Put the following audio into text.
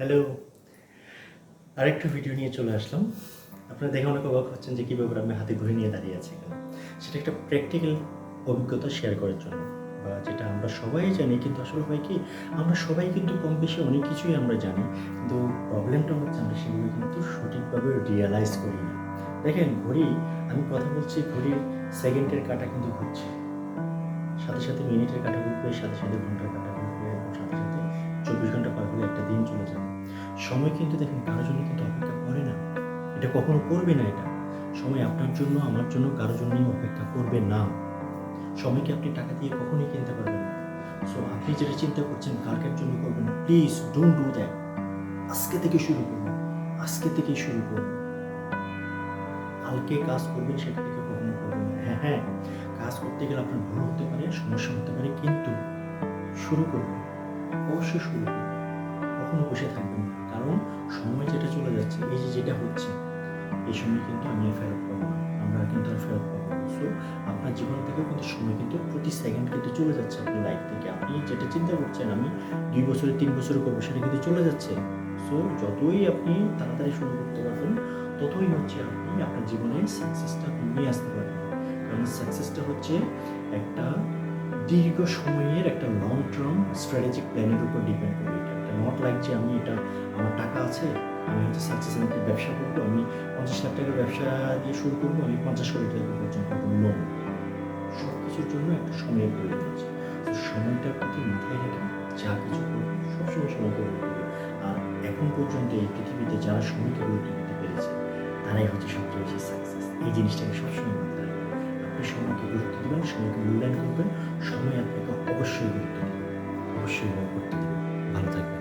Hello আরেকটা video নিয়ে চলে আসলাম। আপনারা দেখে অনেক অবাক হচ্ছেন যে কীভাবে আমি হাতে ঘুরে নিয়ে দাঁড়িয়ে আছি এখানে। সেটা একটা প্র্যাকটিক্যাল অভিজ্ঞতা শেয়ার করার জন্য, বা যেটা আমরা সবাই জানি, কিন্তু আসলে হয় কি, আমরা সবাই কিন্তু কম বেশি অনেক কিছুই আমরা জানি, কিন্তু প্রবলেমটা হচ্ছে আমরা সেগুলো কিন্তু সঠিকভাবে রিয়েলাইজ করি না। দেখেন, ঘড়ি, আমি কথা বলছি, ঘড়ির সেকেন্ডের কাটা কিন্তু ঘুরছে। সাথে সাথে মিনিটের কাটা ঘুরবে, সাথে সাথে ঘণ্টার কাটা ঘুরবে, সাথে সাথে চব্বিশ ঘণ্টা সময় কিন্তু দেখেন কারোর জন্য কিন্তু অপেক্ষা করে না। এটা কখনো করবে না এটা। সময় আপনার জন্য, আমার জন্য, কারোর জন্যই অপেক্ষা করবে না। সময়কে আপনি টাকা দিয়ে কখনোই কিনতে পারবেন না। সো আপনি যেটা চিন্তা করছেন কালকের জন্য করবেন প্লিজ ডোন্ট ডু দ্যাট আজকে থেকে শুরু করুন। আজকে থেকেই শুরু করুন। কালকে কাজ করবেন, সেটা থেকে কখনো করবেন হ্যাঁ হ্যাঁ কাজ করতে গেলে আপনার ভুল হতে পারে, সমস্যা হতে পারে, কিন্তু শুরু করবেন অবশ্যই শুরু করবেন কখনো বসে থাকবেন না। কারণ সময় যেটা চলে যাচ্ছে, এই যে যেটা হচ্ছে, এই সময় কিন্তু আমি ফেরত পাবো না। আমরা কিন্তু আর ফেরত পাবো না। সো আপনার জীবন থেকে কিন্তু সময় কিন্তু প্রতি সেকেন্ড কিন্তু চলে যাচ্ছে আপনার লাইফ থেকে। আপনি যেটা চিন্তা করছেন, আমি দুই বছরে, তিন বছরে করব সেটা কিন্তু চলে যাচ্ছে। সো যতই আপনি তাড়াতাড়ি শুরু করতে পারবেন, ততই হচ্ছে আপনি আপনার জীবনে সাকসেসটা নিয়ে আসতে পারবেন। কারণ সাকসেসটা হচ্ছে একটা দীর্ঘ সময়ের একটা লং টার্ম স্ট্র্যাটেজিক প্ল্যানের উপর ডিপেন্ড করে এটা। নট লাইক যে আমি এটা, আমার টাকা আছে, আমি হচ্ছে সাকসেস একটা ব্যবসা করব, আমি পঞ্চাশ লাখ টাকার ব্যবসা দিয়ে শুরু করব, আমি পঞ্চাশ কোটি টাকা উপার্জন করব নো সব কিছুর জন্য একটা সময়ের প্রয়োজন আছে তো সময়টার প্রতি মাথায় রেখে যা কিছু করব, সবসময় সময়কে গুরুত্ব দেবে আর এখন পর্যন্ত এই পৃথিবীতে যারা সময়কে গুরুত্ব দিতে পেরেছে, তারাই হচ্ছে সবচেয়ে বেশি সাকসেস এই জিনিসটাকে সবসময় মাথায় রাখবেন। আপনি সময়কে গুরুত্ব দেবেন, সময়কে মূল্যায়ন করবেন, সময় আপনাকে অবশ্যই গুরুত্ব দেবে। অবশ্যই করতে দেবে ভালো থাকবেন।